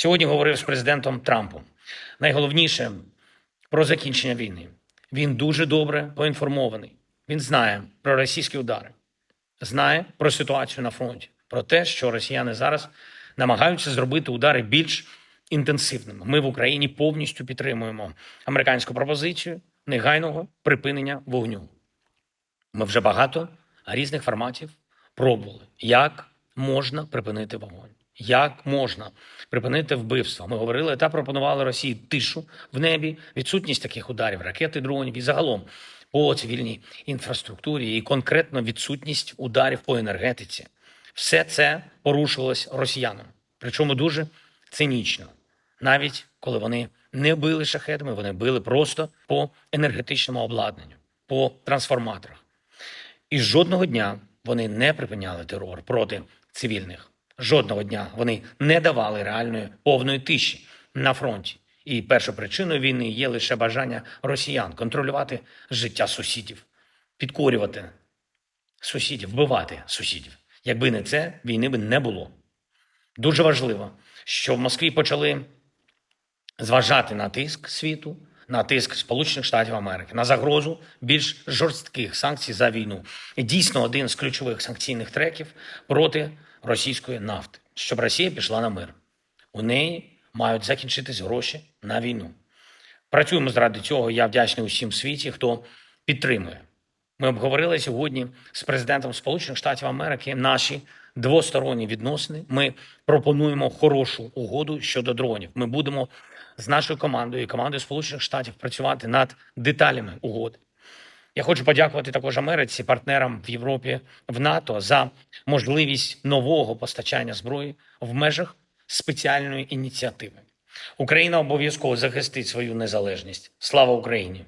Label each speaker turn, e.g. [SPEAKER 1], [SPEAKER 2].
[SPEAKER 1] Сьогодні говорив з президентом Трампом. Найголовніше про закінчення війни. Він дуже добре поінформований. Він знає про російські удари, знає про ситуацію на фронті, про те, що росіяни зараз намагаються зробити удари більш інтенсивними. Ми в Україні повністю підтримуємо американську пропозицію негайного припинення вогню. Ми вже багато різних форматів пробували, як можна припинити вогонь, як можна припинити вбивство. Ми говорили та пропонували Росії тишу в небі, відсутність таких ударів, ракети, дронів і загалом по цивільній інфраструктурі і конкретно відсутність ударів по енергетиці. Все це порушувалось росіянам, причому дуже цинічно, навіть коли вони не били шахетами, вони били просто по енергетичному обладнанню, по трансформаторах. І жодного дня вони не припиняли терор проти цивільних. Жодного дня вони не давали реальної повної тиші на фронті. І першою причиною війни є лише бажання росіян контролювати життя сусідів, підкорювати сусідів, вбивати сусідів. Якби не це, війни би не було. Дуже важливо, що в Москві почали зважати на тиск світу, на тиск Сполучених Штатів Америки, на загрозу більш жорстких санкцій за війну. І дійсно один з ключових санкційних треків проти російської нафти, щоб Росія пішла на мир. У неї мають закінчитись гроші на війну. Працюємо заради цього. Я вдячний усім в світі, хто підтримує. Ми обговорили сьогодні з президентом Сполучених Штатів Америки наші двосторонні відносини. Ми пропонуємо хорошу угоду щодо дронів. Ми будемо з нашою командою і командою Сполучених Штатів працювати над деталями угоди. Я хочу подякувати також Америці, партнерам в Європі, в НАТО за можливість нового постачання зброї в межах спеціальної ініціативи. Україна обов'язково захистить свою незалежність. Слава Україні!